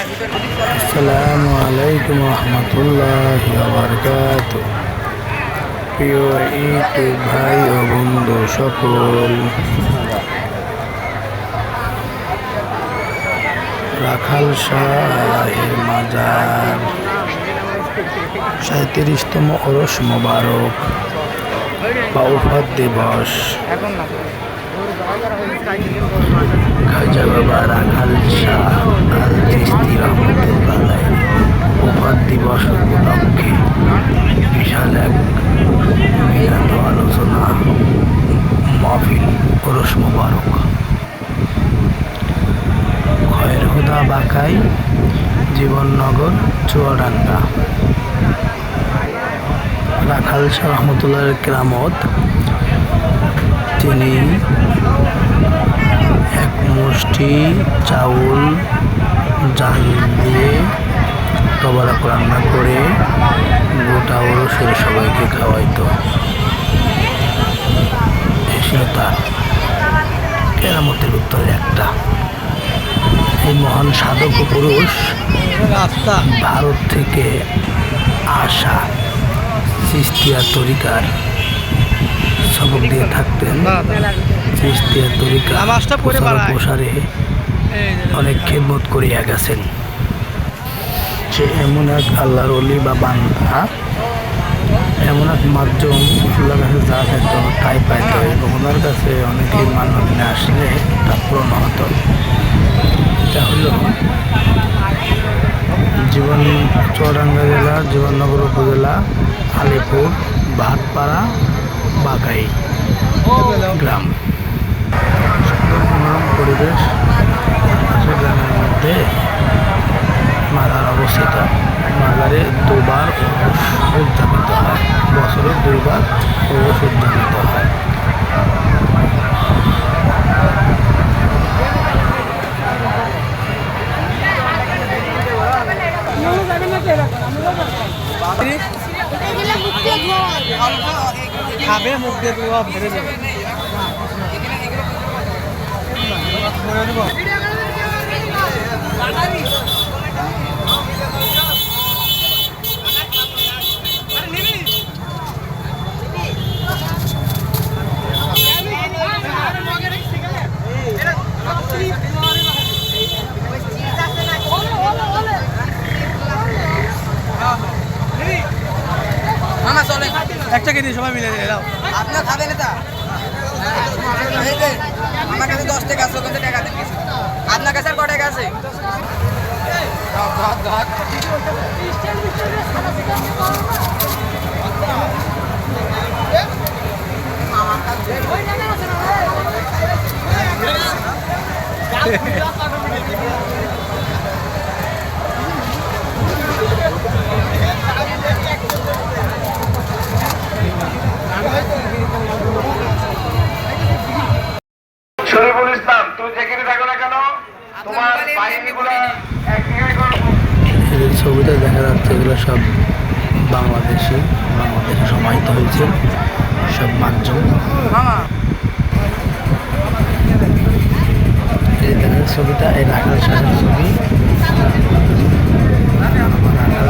আসসালামু আলাইকুম রহমতুল্লাহ বারকাত প্রিয় ভাই ও বন্ধু সকল, রাখাল শাহের মাজার সাঁত্রিশতম ওরস মোবারক বা দিবস। খাজা বাবা রাখাল শাহ আল চিস্তি রহমতুল্লাহ উপাদ দিবস উপলক্ষে বিশাল এক বিখ্যাত আলোচনা মাহফিল পুরুষ মোবারক খয়ের হুদা বাকাই জীবননগর, চুয়াডাঙ্গা। রাখাল শাহ রহমতুল্লাহ কেরামত, তিনি এক মুষ্টি চাউল জাল দিয়ে তবরক রান্না করে গোটা ওরসের সবাইকে খাওয়াইতো। এসে তার কেরামতের উত্তরে একটা। এই মহান সাধক পুরুষ ভারত থেকে আসা সিস্তিয়া তরিকার সবক দিয়ে থাকতেন। সিস্তিয়া তরিকা। প্রসারে অনেক খেদমত করিয়া গেছেন। সে এমন এক আল্লাহর অলি বা বান্দা এমন এক মাধ্যম আল্লাহর কাছে যা পেত তাই পাইত এবং ওনার কাছে অনেকেই মান্যত নিয়ে আসলে তা পূরণ হতো। এটা হলো জীবন চুয়াডাঙ্গা জেলা, জীবননগর উপজেলা, আলিপুর, ভাটপাড়া বাকাই গ্রাম। সুন্দর পরিবেশ গ্রামের মধ্যে। মাজার অবস্থিত। মাজারে দুবার উদযাপিত হয়। বছরে দুইবার উদযাপিত হয় খাবে মুখ দিয়ে ধোয়া ধরে যাবে মামা একটা কিনে সবাই মিলে দিয়ে দাও আপনার খাবেন না আমার কাছে দশ টাকা আছে ওখান থেকে টাকা দেন আপনার কাছে আর ক টাকা আছে? ধর, এই ছবিটা দেখা যাচ্ছে এগুলো সব বাংলাদেশি বাংলাদেশে সমাহিত হয়েছে। সব মানুষজন। এই দেখেন ছবিটা এই রাখাল শাহের ছবি। রাখাল